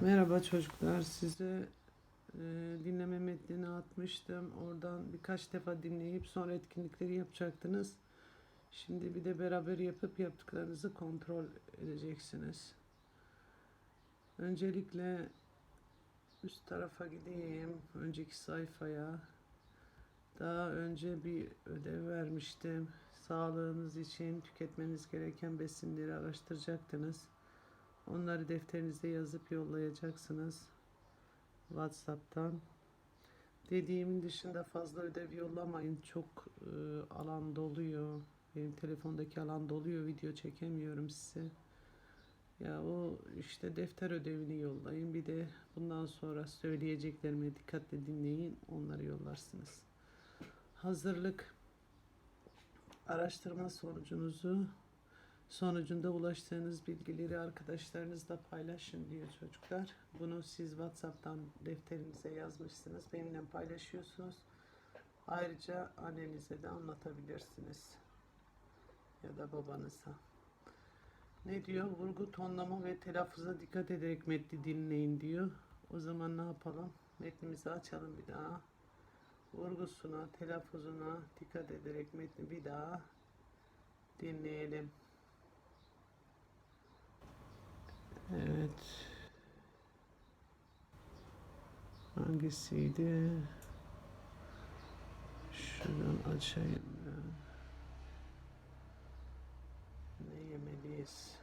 Merhaba çocuklar. Size e, dinleme metnini atmıştım. Oradan birkaç defa dinleyip sonra etkinlikleri yapacaktınız. Şimdi bir de beraber yapıp yaptıklarınızı kontrol edeceksiniz. Öncelikle üst tarafa gideyim. Önceki sayfaya. Daha önce bir ödev vermiştim. Sağlığınız için tüketmeniz gereken besinleri araştıracaktınız. Onları defterinize yazıp yollayacaksınız. WhatsApp'tan. Dediğimin dışında fazla ödev yollamayın. Çok e, alan doluyor. Benim telefondaki alan doluyor. Video çekemiyorum size. Ya o işte defter ödevini yollayın. Bir de bundan sonra söyleyeceklerimi dikkatle dinleyin. Onları yollarsınız. Hazırlık araştırma sonucunuzu sonucunda ulaştığınız bilgileri arkadaşlarınızla paylaşın diyor çocuklar. Bunu siz WhatsApp'tan defterinize yazmışsınız. Benimle paylaşıyorsunuz. Ayrıca annenize de anlatabilirsiniz. Ya da babanıza. Ne diyor? Vurgu, tonlama ve telaffuza dikkat ederek metni dinleyin diyor. O zaman ne yapalım? Metnimizi açalım bir daha. Vurgusuna, telaffuzuna dikkat ederek metni bir daha dinleyelim. Evet. Hangisiydi? Şuradan açayım. Ne yemeliyiz?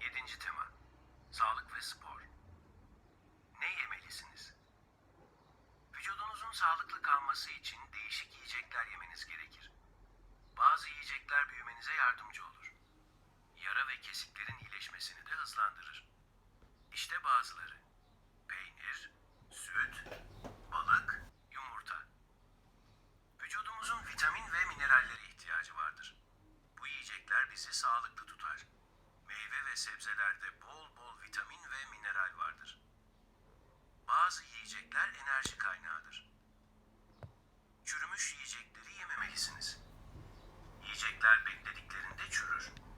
Yedinci tema. Sağlık ve spor. Ne yemelisiniz? Vücudunuzun sağlıklı kalması için değişik yiyecekler yemeniz gerekir. Bazı yiyecekler büyümenize yardımcı olur. Yara ve kesiklerin iyileşmesini de hızlandırır. İşte bazıları. Peynir, süt, balık, yumurta. Vücudumuzun vitamin ve minerallere ihtiyacı vardır. Bu yiyecekler bizi sağlıklı tutar. Meyve ve sebzelerde bol bol vitamin ve mineral vardır. Bazı yiyecekler enerji kaynağıdır. Çürümüş yiyecekleri yememelisiniz. Yiyecekler beklediklerinde çürür.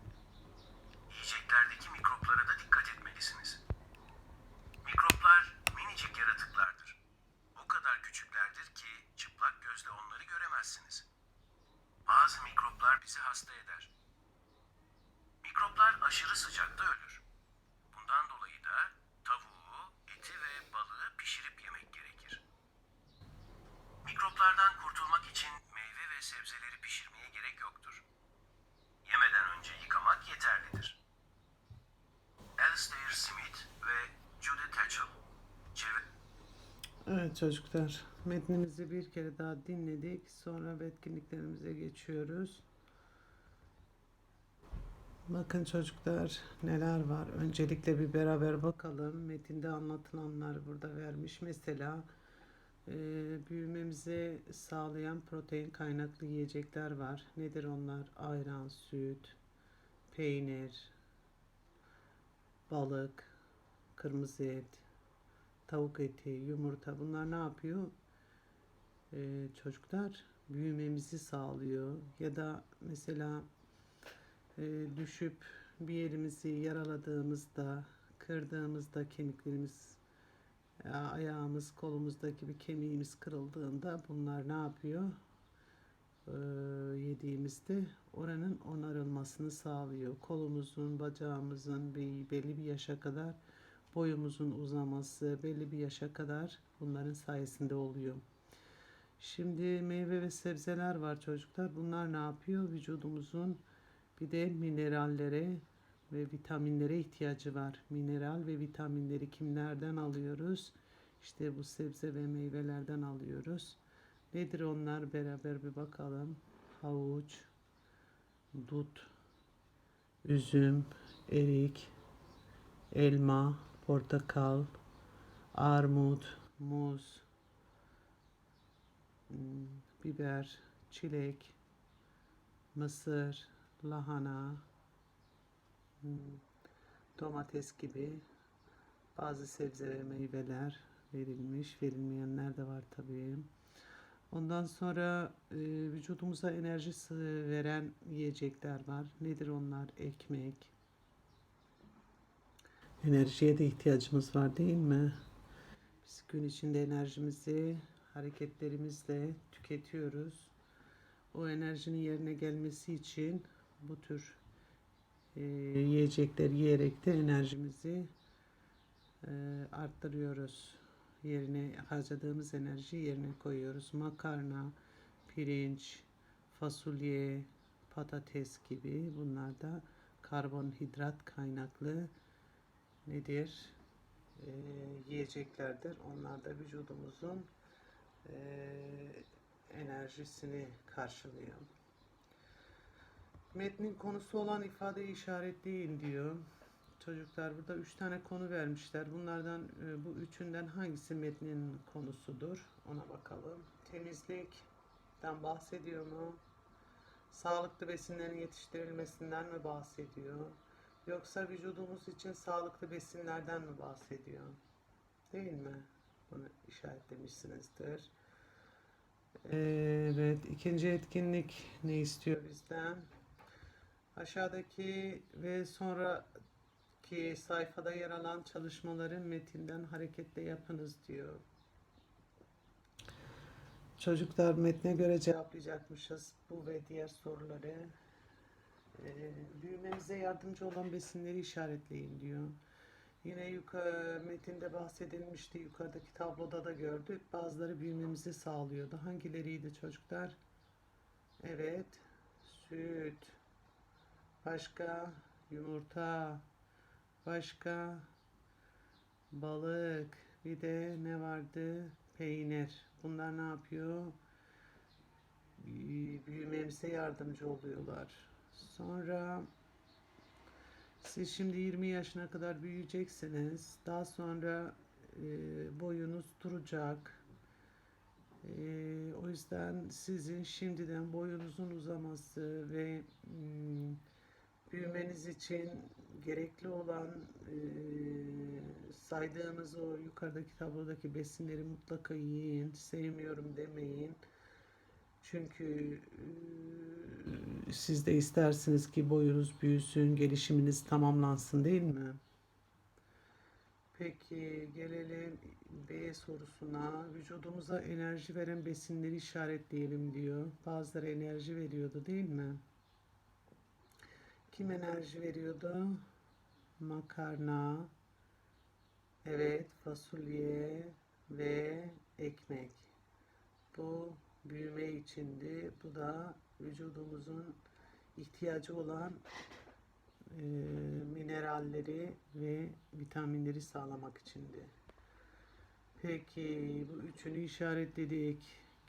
Yiyeceklerdeki mikroplara da dikkat etmelisiniz. Mikroplar minicik yaratıklardır. O kadar küçüklerdir ki çıplak gözle onları göremezsiniz. Bazı mikroplar bizi hasta eder. Mikroplar aşırı sıcakta ölür. Bundan dolayı da tavuğu, eti ve balığı pişirip yemek gerekir. Mikroplardan kurtulmak için meyve ve sebzeleri pişirmeye gerek yoktur. Yemeden önce yıkamak yeterlidir. Alistair Smith ve Judy Tatchell çevre Evet çocuklar, metnimizi bir kere daha dinledik. Sonra etkinliklerimize geçiyoruz. Bakın çocuklar neler var. Öncelikle bir beraber bakalım. Metinde anlatılanlar burada vermiş. Mesela e, büyümemizi sağlayan protein kaynaklı yiyecekler var. Nedir onlar? Ayran, süt, peynir, balık, kırmızı et, tavuk eti, yumurta bunlar ne yapıyor? Ee, çocuklar büyümemizi sağlıyor ya da mesela e, düşüp bir yerimizi yaraladığımızda, kırdığımızda kemiklerimiz, ya ayağımız, kolumuzdaki bir kemiğimiz kırıldığında bunlar ne yapıyor? Ee, yediğimizde oranın onarılmasını sağlıyor. Kolumuzun, bacağımızın bir, belli bir yaşa kadar boyumuzun uzaması belli bir yaşa kadar bunların sayesinde oluyor. Şimdi meyve ve sebzeler var çocuklar. Bunlar ne yapıyor? Vücudumuzun bir de minerallere ve vitaminlere ihtiyacı var. Mineral ve vitaminleri kimlerden alıyoruz? İşte bu sebze ve meyvelerden alıyoruz. Nedir onlar? Beraber bir bakalım. Havuç, dut, üzüm, erik, elma, portakal, armut, muz, biber, çilek, mısır, lahana, domates gibi bazı sebze ve meyveler verilmiş. Verilmeyenler de var tabii. Ondan sonra e, vücudumuza enerji veren yiyecekler var. Nedir onlar? Ekmek, Enerjiye de ihtiyacımız var değil mi? Biz gün içinde enerjimizi hareketlerimizle tüketiyoruz. O enerjinin yerine gelmesi için bu tür e, yiyecekler yiyerek de enerjimizi e, arttırıyoruz. Yerine harcadığımız enerjiyi yerine koyuyoruz. Makarna, pirinç, fasulye, patates gibi bunlar da karbonhidrat kaynaklı nedir? Ee, yiyeceklerdir. Onlar da vücudumuzun eee, enerjisini karşılıyor. Metnin konusu olan ifadeyi işaretleyin diyor. Çocuklar burada üç tane konu vermişler. Bunlardan e, bu üçünden hangisi metnin konusudur? Ona bakalım. Temizlikten bahsediyor mu? Sağlıklı besinlerin yetiştirilmesinden mi bahsediyor? Yoksa vücudumuz için sağlıklı besinlerden mi bahsediyor? Değil mi? Bunu işaretlemişsinizdir. Evet, ikinci etkinlik ne istiyor bizden? Aşağıdaki ve sonraki sayfada yer alan çalışmaları metinden hareketle yapınız diyor. Çocuklar metne göre cevaplayacakmışız bu ve diğer soruları. Ee, büyümemize yardımcı olan besinleri işaretleyin diyor. Yine yukarı metinde bahsedilmişti. Yukarıdaki tabloda da gördük. Bazıları büyümemizi sağlıyordu. Hangileriydi çocuklar? Evet. Süt. Başka yumurta. Başka balık. Bir de ne vardı? Peynir. Bunlar ne yapıyor? Büyü- Büyümemize yardımcı oluyorlar. Sonra siz şimdi 20 yaşına kadar büyüyeceksiniz. Daha sonra e, boyunuz duracak. E, o yüzden sizin şimdiden boyunuzun uzaması ve mm, büyümeniz için gerekli olan e, saydığımız o yukarıdaki tablodaki besinleri mutlaka yiyin. Sevmiyorum demeyin. Çünkü e, siz de istersiniz ki boyunuz büyüsün, gelişiminiz tamamlansın değil mi? Peki gelelim B sorusuna. Vücudumuza enerji veren besinleri işaretleyelim diyor. Bazıları enerji veriyordu değil mi? Kim enerji veriyordu? Makarna, evet fasulye ve ekmek. Bu büyüme içindi. Bu da vücudumuzun ihtiyacı olan e, mineralleri ve vitaminleri sağlamak içindi. Peki bu üçünü işaretledik.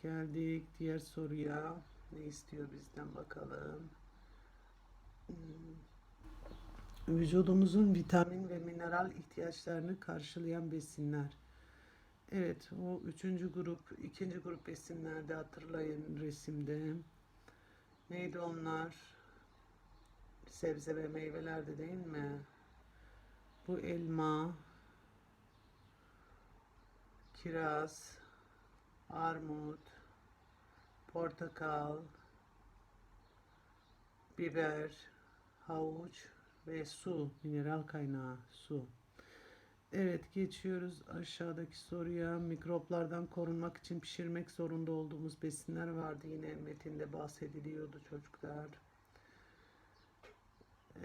Geldik diğer soruya. Ne istiyor bizden bakalım. Hmm. Vücudumuzun vitamin ve mineral ihtiyaçlarını karşılayan besinler. Evet, o üçüncü grup, ikinci grup besinlerde hatırlayın resimde. Neydi onlar? Sebze ve meyvelerde değil mi? Bu elma, kiraz, armut, portakal, biber, havuç ve su, mineral kaynağı su. Evet geçiyoruz aşağıdaki soruya. Mikroplardan korunmak için pişirmek zorunda olduğumuz besinler vardı. Yine metinde bahsediliyordu çocuklar.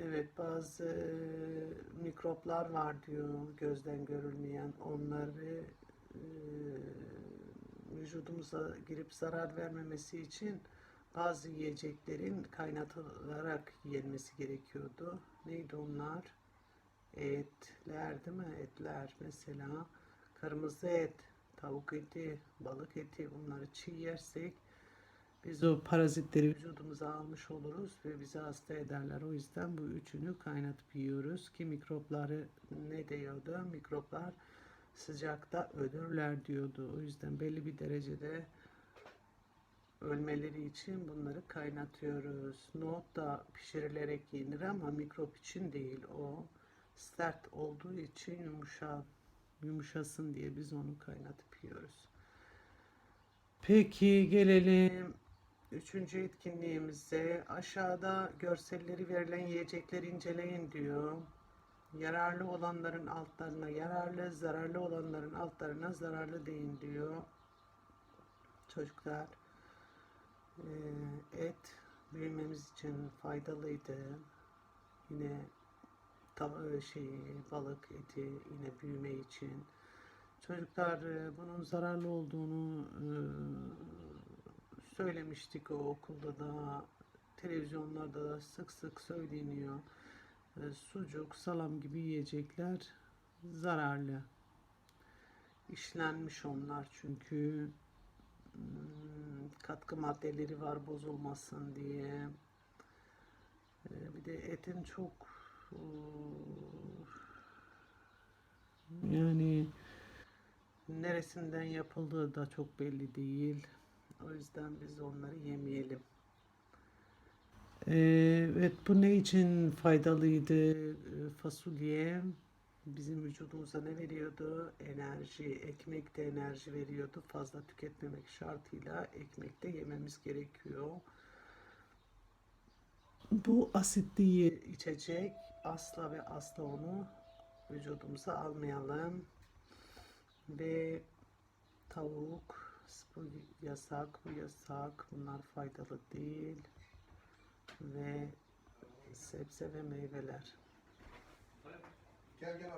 Evet bazı e, mikroplar var diyor gözden görülmeyen. Onları e, vücudumuza girip zarar vermemesi için bazı yiyeceklerin kaynatılarak yenmesi gerekiyordu. Neydi onlar? Etler değil mi? Etler mesela kırmızı et, tavuk eti, balık eti bunları çiğ yersek biz o parazitleri vücudumuza almış oluruz ve bizi hasta ederler. O yüzden bu üçünü kaynatıp yiyoruz ki mikropları ne diyordu? Mikroplar sıcakta ölürler diyordu. O yüzden belli bir derecede ölmeleri için bunları kaynatıyoruz. Nohut da pişirilerek yenir ama mikrop için değil. O sert olduğu için yumuşa, yumuşasın diye biz onu kaynatıp yiyoruz. Peki gelelim üçüncü etkinliğimize. Aşağıda görselleri verilen yiyecekleri inceleyin diyor. Yararlı olanların altlarına yararlı, zararlı olanların altlarına zararlı deyin diyor. Çocuklar Ee, et büyümemiz için faydalıydı. Yine tav- şey balık eti yine büyüme için. Çocuklar e, bunun zararlı olduğunu e, söylemiştik o okulda da televizyonlarda da sık sık söyleniyor. E, sucuk, salam gibi yiyecekler zararlı. İşlenmiş onlar çünkü hmm, katkı maddeleri var bozulmasın diye. Bir de etin çok yani neresinden yapıldığı da çok belli değil. O yüzden biz onları yemeyelim. Evet, bu ne için faydalıydı fasulye? Bizim vücudumuza ne veriyordu? Enerji. Ekmek de enerji veriyordu. Fazla tüketmemek şartıyla ekmek de yememiz gerekiyor. Bu asitli içecek asla ve asla onu vücudumuza almayalım. Ve tavuk bu yasak, bu yasak. Bunlar faydalı değil. Ve sebze ve meyveler. Gel gel